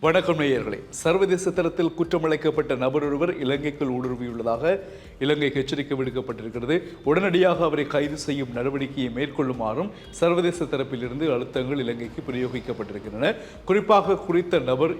வணக்கம் நேயர்களே. சர்வதேச தரத்தில் குற்றமளிக்கப்பட்ட நபர் ஒருவர் இலங்கைக்குள் ஊடுருவியுள்ளதாக இலங்கைக்கு எச்சரிக்கை விடுக்கப்பட்டிருக்கிறது. உடனடியாக அவரை கைது செய்யும் நடவடிக்கையை மேற்கொள்ளுமாறும் சர்வதேச தரப்பிலிருந்து அழுத்தங்கள் இலங்கைக்கு பிரயோகிக்கப்பட்டிருக்கின்றன. குறிப்பாக குறித்த நபர்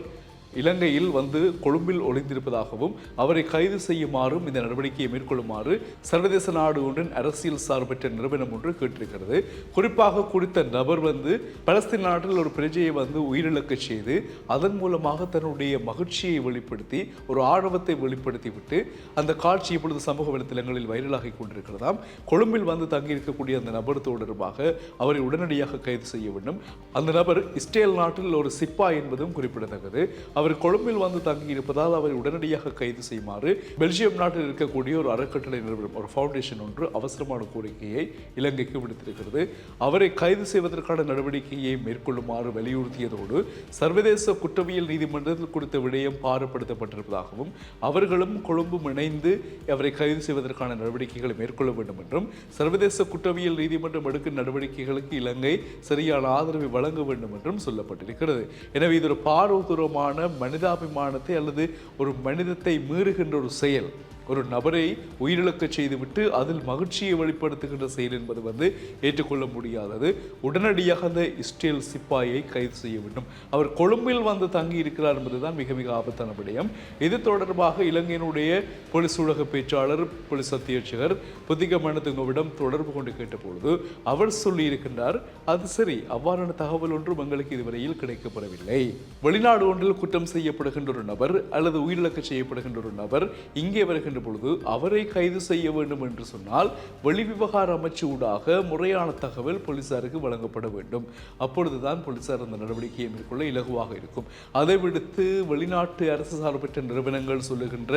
இலங்கையில் வந்து கொழும்பில் ஒளிந்திருப்பதாகவும் அவரை கைது செய்யுமாறும் இந்த நடவடிக்கையை மேற்கொள்ளுமாறு சர்வதேச நாடு ஒன்றின் அரசியல் சார்பற்ற நிறுவனம் ஒன்று கேட்டிருக்கிறது. குறிப்பாக குறித்த நபர் வந்து பலஸ்தீன் நாட்டில் ஒரு பிரஜையை வந்து உயிரிழக்கச் செய்து அதன் மூலமாக தன்னுடைய மகிழ்ச்சியை வெளிப்படுத்தி ஒரு ஆழவத்தை வெளிப்படுத்திவிட்டு அந்த காட்சி இப்பொழுது சமூக வலைத்தளங்களில் வைரலாகி கொண்டிருக்கிறதாம். கொழும்பில் வந்து தங்கியிருக்கக்கூடிய அந்த நபர் தொடர்பாக அவரை உடனடியாக கைது செய்ய வேண்டும். அந்த நபர் இஸ்ரேல் நாட்டில் ஒரு சிப்பா என்பதும் குறிப்பிடத்தக்கது. அவர் கொழும்பில் வந்து தங்கி இருப்பதால் அவரை உடனடியாக கைது செய்யுமாறு பெல்ஜியம் நாட்டில் இருக்கக்கூடிய ஒரு அறக்கட்டளை நிறுவனம் ஒரு ஃபவுண்டேஷன் ஒன்று அவசரமான கோரிக்கையை இலங்கைக்கு விடுத்திருக்கிறது. அவரை கைது செய்வதற்கான நடவடிக்கையை மேற்கொள்ளுமாறு வலியுறுத்தியதோடு சர்வதேச குற்றவியல் நீதிமன்றத்தில் குறித்த விடயம் பாரப்படுத்தப்பட்டிருப்பதாகவும் அவர்களும் கொழும்பும் இணைந்து அவரை கைது செய்வதற்கான நடவடிக்கைகளை மேற்கொள்ள வேண்டும் என்றும் சர்வதேச குற்றவியல் நீதிமன்றம் எடுக்கும் நடவடிக்கைகளுக்கு இலங்கை சரியான ஆதரவை வழங்க வேண்டும் என்றும் சொல்லப்பட்டிருக்கிறது. எனவே இது ஒரு பாரதூரமான மனிதாபிமானத்தை அல்லது ஒரு மனிதத்தை மீறுகின்ற ஒரு செயல். ஒரு நபரை உயிரிழக்கச் செய்துவிட்டு அதில் மகிழ்ச்சியை வெளிப்படுத்துகின்ற செயல் என்பது வந்து ஏற்றுக்கொள்ள முடியாதது. உடனடியாக அந்த இஸ்ரேல் சிப்பாயை கைது செய்ய வேண்டும். அவர் கொழும்பில் வந்து தங்கி இருக்கிறார் என்பதுதான் மிக மிக ஆபத்தான விடயம். இது தொடர்பாக இலங்கையினுடைய போலீஸ் ஊடக பேச்சாளர் போலீஸ் அத்தியட்சகர் புதிக மனதுங்கவிடம் தொடர்பு கொண்டு கேட்டபொழுது அவர் சொல்லியிருக்கின்றார் அது சரி அவ்வாறான தகவல் ஒன்றும் எங்களுக்கு இதுவரையில் கிடைக்கப்படவில்லை வெளிநாடு ஒன்றில் குற்றம் செய்யப்படுகின்ற ஒரு நபர் அல்லது உயிரிழக்க செய்யப்படுகின்ற ஒரு நபர் இங்கே வருகின்ற பொழுது அவரை கைது செய்ய வேண்டும் என்று சொன்னால் வெளிவிவகார அமைச்சு ஊடாக முறையான தகவல் போலீசாருக்கு வழங்கப்பட வேண்டும். அப்பொழுதுதான் போலீசார் அந்த நடவடிக்கையை மேற்கொள்ள இலகுவாக இருக்கும். அதை விடுத்து வெளிநாட்டு அரசு சார்பற்ற நிறுவனங்கள் சொல்லுகின்ற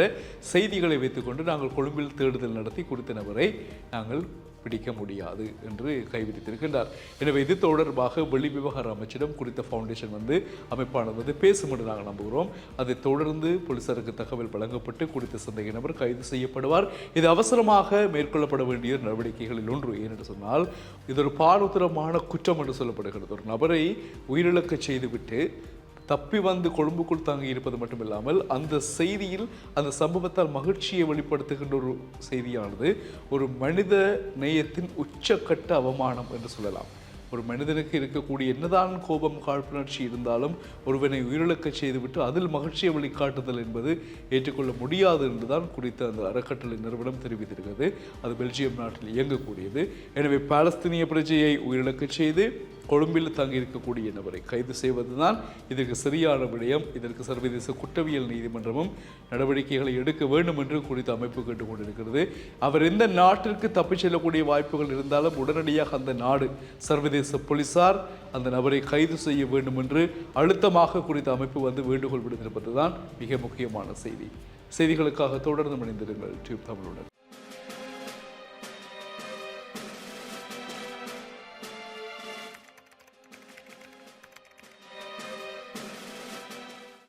செய்திகளை வைத்துக்கொண்டு நாங்கள் கொழும்பில் தேடுதல் நடத்தி குறித்த நபரை நாங்கள் பிடிக்க முடியாது என்று கைவிரித்திருக்கின்றார் எனவே இது தொடர்பாக வெளி விவகார அமைச்சிடம் குறித்த ஃபவுண்டேஷன் வந்து அமைப்பானது வந்து பேசும் என்று நாங்கள் நம்புகிறோம். அதை தொடர்ந்து போலீசாருக்கு தகவல் வழங்கப்பட்டு குறித்த சந்தேக நபர் கைது செய்யப்படுவார். இது அவசரமாக மேற்கொள்ளப்பட வேண்டிய நடவடிக்கைகளில் ஒன்று. ஏனென்று சொன்னால் இது ஒரு பாலுத்தரமான குற்றம் என்று சொல்லப்படுகிறது. ஒரு நபரை உயிரிழக்கச் செய்துவிட்டு தப்பி வந்து கொழும்புக்குள் தங்கி இருப்பது மட்டுமில்லாமல் அந்த செய்தியில் அந்த சம்பவத்தால் மகிழ்ச்சியை வெளிப்படுத்துகின்ற ஒரு செய்தியானது ஒரு மனித நேயத்தின் உச்சக்கட்ட அவமானம் என்று சொல்லலாம். ஒரு மனிதனுக்கு இருக்கக்கூடிய என்னதான் கோபம் காழ்ப்புணர்ச்சி இருந்தாலும் ஒருவனை உயிரிழக்கச் செய்துவிட்டு அதில் மகிழ்ச்சியை வழிகாட்டுதல் என்பது ஏற்றுக்கொள்ள முடியாது என்றுதான் குறித்த அந்த அறக்கட்டளை நிறுவனம் தெரிவித்திருக்கிறது. அது பெல்ஜியம் நாட்டில் இயங்கக்கூடியது. எனவே பாலஸ்தீனிய பிரஜையை உயிரிழக்க செய்து கொழும்பில் தங்கியிருக்கக்கூடிய நபரை கைது செய்வதுதான் இதற்கு சரியான விடயம். இதற்கு சர்வதேச குற்றவியல் நீதிமன்றமும் நடவடிக்கைகளை எடுக்க வேண்டும் என்று குறித்த அமைப்பு கேட்டுக்கொண்டிருக்கிறது. அவர் எந்த நாட்டிற்கு தப்பிச் செல்லக்கூடிய வாய்ப்புகள் இருந்தாலும் உடனடியாக அந்த நாடு சர்வதேச போலீசார் அந்த நபரை கைது செய்ய வேண்டும் என்று அழுத்தமாக குறித்த அமைப்பு வந்து வேண்டுகோள் விடுத்திருப்பதுதான் மிக முக்கியமான செய்தி. செய்திகளுக்காக தொடர்ந்து மணிந்திருங்கள் டியூப் தமிழுடன்.